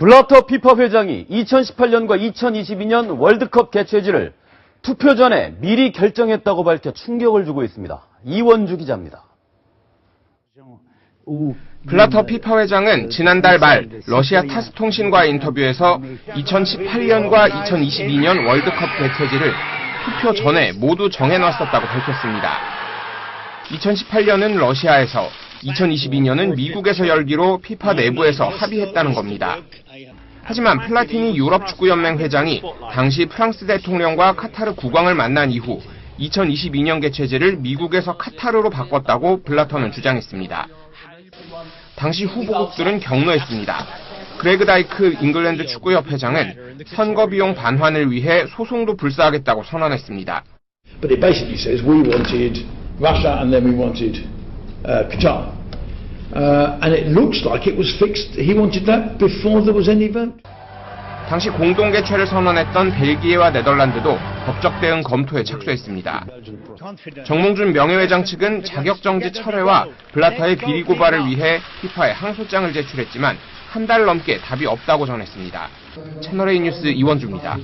블라터 피파 회장이 2018년과 2022년 월드컵 개최지를 투표 전에 미리 결정했다고 밝혀 충격을 주고 있습니다. 이원주 기자입니다. 블라터 피파 회장은 지난달 말 러시아 타스 통신과의 인터뷰에서 2018년과 2022년 월드컵 개최지를 투표 전에 모두 정해놨었다고 밝혔습니다. 2018년은 러시아에서, 2022년은 미국에서 열기로 피파 내부에서 합의했다는 겁니다. 하지만 플라티니 유럽 축구연맹 회장이 당시 프랑스 대통령과 카타르 국왕을 만난 이후 2022년 개최지를 미국에서 카타르로 바꿨다고 블라터는 주장했습니다. 당시 후보국들은 경로했습니다. 그레그 다이크 잉글랜드 축구협회장은 선거 비용 반환을 위해 소송도 불사하겠다고 선언했습니다. Uh, Qatar. Uh, and it looks like it was fixed. He wanted that before there was any vote. 당시 공동 개최를 선언했던 벨기에와 네덜란드도 법적 대응 검토에 착수했습니다. 정몽준 명예회장 측은 자격 정지 철회와 블라터의 비리 고발을 위해 피파에 항소장을 제출했지만 한 달 넘게 답이 없다고 전했습니다. 채널A 뉴스 이원주입니다.